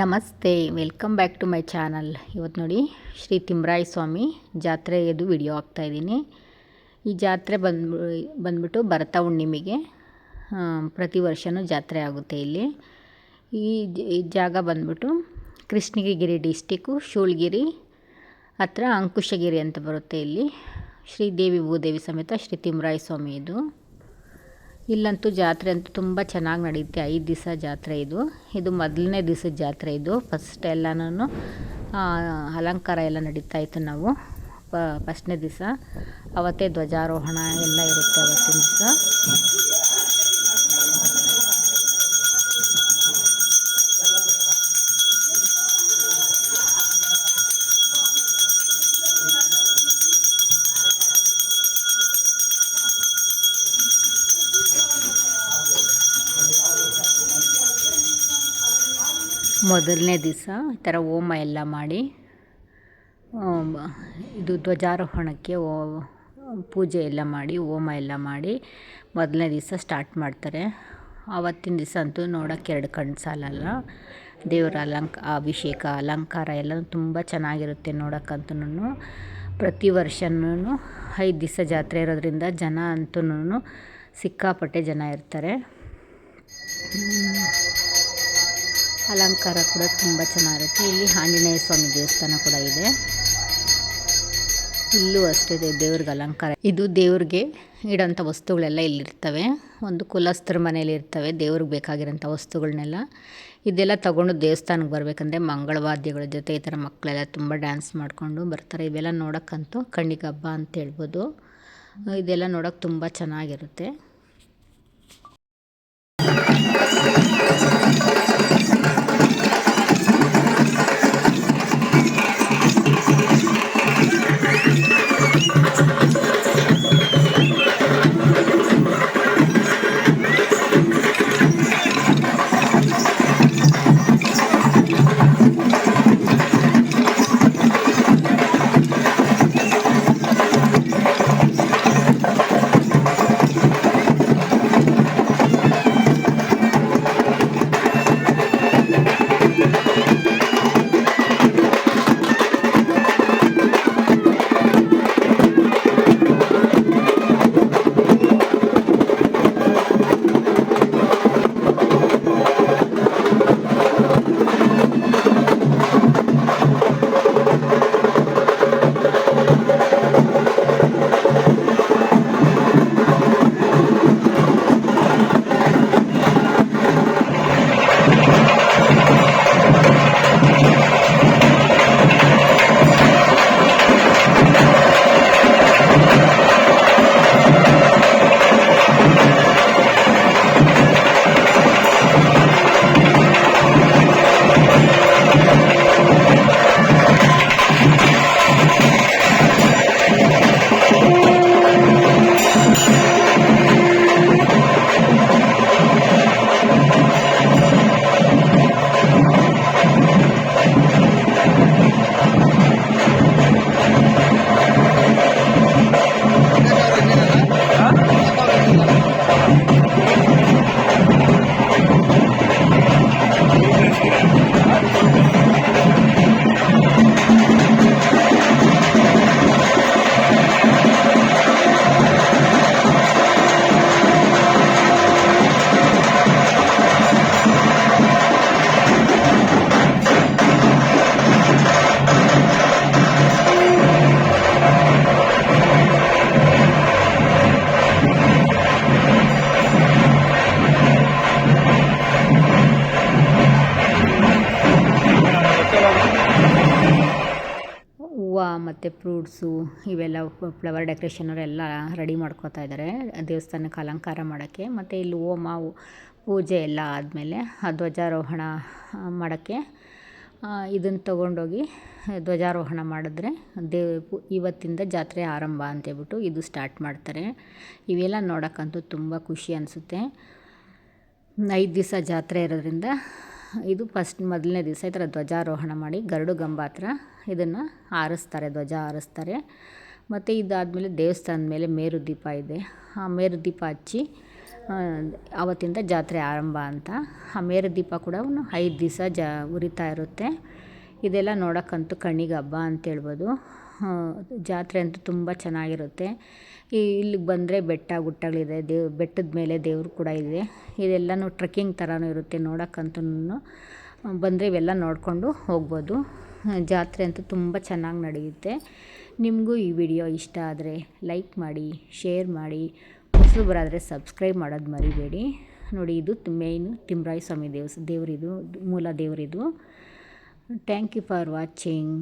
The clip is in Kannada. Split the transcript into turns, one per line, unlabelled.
ನಮಸ್ತೆ, welcome back to my channel. ಇವತ್ತು ನೋಡಿ ಶ್ರೀ ತಿಮ್ರಾಯ ಸ್ವಾಮಿ ಜಾತ್ರೆಯದು ವಿಡಿಯೋ ಹಾಕ್ತಾಯಿದ್ದೀನಿ ಈ ಜಾತ್ರೆ ಬಂದು ಬಂದ್ಬಿಟ್ಟು ಭರತ ಹುಣ್ಣಿಮೆಗೆ ಪ್ರತಿ ವರ್ಷವೂ ಜಾತ್ರೆ ಆಗುತ್ತೆ ಇಲ್ಲಿ. ಈ ಜಾಗ ಬಂದ್ಬಿಟ್ಟು ಕೃಷ್ಣಗಿರಿ ಡಿಸ್ಟಿಕ್ಕು, ಶೂಳಗಿರಿ ಹತ್ರ ಅಂಕುಶಗಿರಿ ಅಂತ ಬರುತ್ತೆ ಇಲ್ಲಿ. ಶ್ರೀದೇವಿ ಭೂದೇವಿ ಸಮೇತ ಶ್ರೀ ತಿಮ್ರಾಯ ಸ್ವಾಮಿ ಇದು. ಇಲ್ಲಂತೂ ಜಾತ್ರೆ ಅಂತೂ ತುಂಬ ಚೆನ್ನಾಗಿ ನಡೆಯುತ್ತೆ ಐದು ದಿವಸ ಜಾತ್ರೆ ಇದು. ಇದು ಮೊದಲನೇ ದಿವಸದ ಜಾತ್ರೆ ಇದು. ಫಸ್ಟ್ ಎಲ್ಲನೂ ಅಲಂಕಾರ ಎಲ್ಲ ನಡೀತಾ ಇತ್ತು ನಾವು ಫಸ್ಟ್ನೇ ದಿವಸ ಅವತ್ತೇ ಧ್ವಜಾರೋಹಣ ಎಲ್ಲ ಇರುತ್ತೆ ಅವತ್ತಿನ ದಿವಸ ಮೊದಲನೇ ದಿವಸ ಈ ಥರ ಹೋಮ ಎಲ್ಲ ಮಾಡಿ ಇದು ಧ್ವಜಾರೋಹಣಕ್ಕೆ ಓ- ಪೂಜೆ ಎಲ್ಲ ಮಾಡಿ, ಹೋಮ ಎಲ್ಲ ಮಾಡಿ ಮೊದಲನೇ ದಿವಸ ಸ್ಟಾರ್ಟ್ ಮಾಡ್ತಾರೆ. ಆವತ್ತಿನ ದಿವಸ ಅಂತೂ ನೋಡೋಕ್ಕೆ ಎರಡು ಕಣ್ಣು ಸಾಲಲ್ಲ ದೇವರ ಅಲಂಕ, ಅಭಿಷೇಕ, ಅಲಂಕಾರ ಎಲ್ಲ ತುಂಬ ಚೆನ್ನಾಗಿರುತ್ತೆ ನೋಡೋಕ್ಕಂತೂ ಪ್ರತಿ ವರ್ಷನೂ ಐದು ದಿವಸ ಜಾತ್ರೆ ಇರೋದ್ರಿಂದ ಜನ ಅಂತೂ ಸಿಕ್ಕಾಪಟ್ಟೆ ಜನ ಇರ್ತಾರೆ. ಅಲಂಕಾರ ಕೂಡ ತುಂಬ ಚೆನ್ನಾಗಿರುತ್ತೆ. ಇಲ್ಲಿ ಆಂಜನೇಯ ಸ್ವಾಮಿ ದೇವಸ್ಥಾನ ಕೂಡ ಇದೆ. ಇಲ್ಲೂ ಅಷ್ಟೇ ದೇವ್ರಿಗೆ ಅಲಂಕಾರ. ಇದು ದೇವ್ರಿಗೆ ಇಡೋಂಥ ವಸ್ತುಗಳೆಲ್ಲ ಇಲ್ಲಿರ್ತವೆ. ಒಂದು ಕುಲಸ್ಥರ ಮನೇಲಿ ಇರ್ತವೆ. ದೇವ್ರಿಗೆ ಬೇಕಾಗಿರೋಂಥ ವಸ್ತುಗಳನ್ನೆಲ್ಲ ಇದೆಲ್ಲ ತಗೊಂಡು ದೇವಸ್ಥಾನಕ್ಕೆ ಬರಬೇಕಂದ್ರೆ ಮಂಗಳವಾದ್ಯಗಳ ಜೊತೆ ಈ ಥರ ಮಕ್ಕಳೆಲ್ಲ ತುಂಬ ಡ್ಯಾನ್ಸ್ ಮಾಡಿಕೊಂಡು ಬರ್ತಾರೆ. ಇವೆಲ್ಲ ನೋಡೋಕ್ಕಂತೂ ಕಣ್ಣಿಗೆ ಹಬ್ಬ ಅಂತ ಹೇಳ್ಬೋದು. ಇದೆಲ್ಲ ನೋಡೋಕೆ ತುಂಬ ಚೆನ್ನಾಗಿರುತ್ತೆ. Música ಮತ್ತು ಫ್ರೂಟ್ಸು ಇವೆಲ್ಲ ಫ್ಲವರ್ ಡೆಕೋರೇಷನ್ ಅವರೆಲ್ಲ ರೆಡಿ ಮಾಡ್ಕೋತಾ ಇದ್ದಾರೆ. ದೇವಸ್ಥಾನಕ್ಕೆ ಅಲಂಕಾರ ಮಾಡೋಕ್ಕೆ. ಮತ್ತು ಇಲ್ಲಿ ಹೋಮ, ಪೂಜೆ ಎಲ್ಲ ಆದಮೇಲೆ ಆ ಧ್ವಜಾರೋಹಣ ಮಾಡೋಕ್ಕೆ ಇದನ್ನು ತೊಗೊಂಡೋಗಿ ಧ್ವಜಾರೋಹಣ ಮಾಡಿದ್ರೆ ದೇವ, ಇವತ್ತಿಂದ ಜಾತ್ರೆ ಆರಂಭ ಅಂತೇಳ್ಬಿಟ್ಟು ಇದು ಸ್ಟಾರ್ಟ್ ಮಾಡ್ತಾರೆ. ಇವೆಲ್ಲ ನೋಡೋಕ್ಕಂತೂ ತುಂಬ ಖುಷಿ ಅನಿಸುತ್ತೆ. ಐದು ದಿವಸ ಜಾತ್ರೆ ಇರೋದ್ರಿಂದ ಇದು ಫಸ್ಟ್ ಮೊದಲನೇ ದಿವಸ ಈ ಥರ ಧ್ವಜಾರೋಹಣ ಮಾಡಿ ಗರುಡು ಗಂಬ ಹತ್ರ ಇದನ್ನು ಆರಿಸ್ತಾರೆ, ಧ್ವಜ ಆರಿಸ್ತಾರೆ. ಮತ್ತು ಇದಾದಮೇಲೆ ದೇವಸ್ಥಾನದ ಮೇಲೆ ಮೇರು ದೀಪ ಇದೆ. ಆ ಮೇರು ದೀಪ ಹಚ್ಚಿ ಆವತ್ತಿಂದ ಜಾತ್ರೆ ಆರಂಭ ಅಂತ. ಆ ಮೇರು ದೀಪ ಕೂಡ ಐದು ದಿವಸ ಜ, ಉರಿತಾ ಇರುತ್ತೆ. ಇದೆಲ್ಲ ನೋಡೋಕ್ಕಂತೂ ಕಣ್ಣಿಗೆ ಹಬ್ಬ ಅಂತೇಳ್ಬೋದು ಜಾತ್ರೆ ಅಂತೂ ತುಂಬ ಚೆನ್ನಾಗಿರುತ್ತೆ. ಈ ಇಲ್ಲಿಗೆ ಬಂದರೆ ಬೆಟ್ಟ, ಗುಟ್ಟಗಳಿದೆ. ದೇವ್, ಬೆಟ್ಟದ ಮೇಲೆ ದೇವರು ಕೂಡ ಇದೆ. ಇದೆಲ್ಲನೂ ಟ್ರೆಕ್ಕಿಂಗ್ ಥರನೂ ಇರುತ್ತೆ ನೋಡೋಕ್ಕಂತೂ ಬಂದರೆ ಇವೆಲ್ಲ ನೋಡಿಕೊಂಡು ಹೋಗ್ಬೋದು. ಜಾತ್ರೆ ಅಂತೂ ತುಂಬ ಚೆನ್ನಾಗಿ ನಡೆಯುತ್ತೆ. ನಿಮಗೂ ಈ ವಿಡಿಯೋ ಇಷ್ಟ ಆದರೆ ಲೈಕ್ ಮಾಡಿ, ಶೇರ್ ಮಾಡಿ, ಹೊಸಬರಾದರೆ ಸಬ್ಸ್ಕ್ರೈಬ್ ಮಾಡೋದು ಮರಿಬೇಡಿ. ನೋಡಿ, ಇದು ಮೇಯ್ನು ತಿಮ್ರಾಯ ಸ್ವಾಮಿ ದೇವಸ್, ದೇವರಿದು, ಮೂಲ ದೇವರಿದು. Thank you for watching